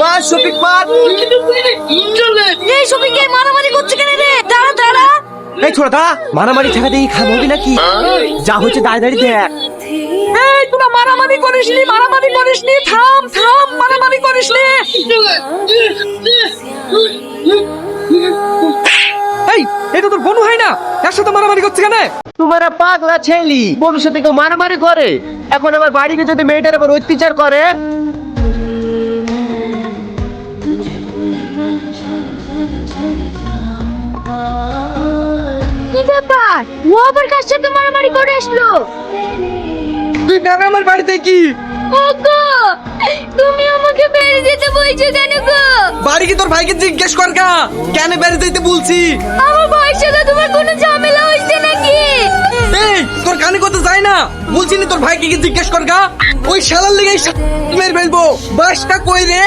মা শফিক মার এই সবিকে মারামারি করছে কেন রে? দাঁড়া দাঁড়া। এই ছোড়া দাঁড়া। মারামারি ঠেকা নাকি? যা হচ্ছে দাঁড়িয়ে দাঁড়িয়ে দেখ। এই তোরা মারামারি করিস নি মারামারি করিস নি থাম থাম মারামারি করিস নি। এই এটা তোর বোন হয় না? এর সাথে মারামারি করছে কেন? তোমারা পাগলা ছেলি। ভবিষ্যতে কেউ মারামারি করে? এখন আমার বাড়িতে যদি মেয়েটার উপর অত্যাচার করে? কি ব্যাপার? ও আবার কার সাথে মারামারি করে আসলো? তুই দেখ আমার বাড়িতে কি? ওগো তুমি আমাকে বেরিয়ে যেতে বলছো কেন গো? বাড়ি কি তোর ভাইকে জিজ্ঞেস কর গা? কেন বেড়ে যেতে বলছি? আমার ভাইয়ের সাথে তোমার কোনো ঝামেলা হয়েছে নাকি? এই তোর কানে কথা যায় না? বলছি না তোর ভাইকে কি জিজ্ঞেস কর গা? ওই শালার লেগে মেরে ফেলব। বাসটা কই রে?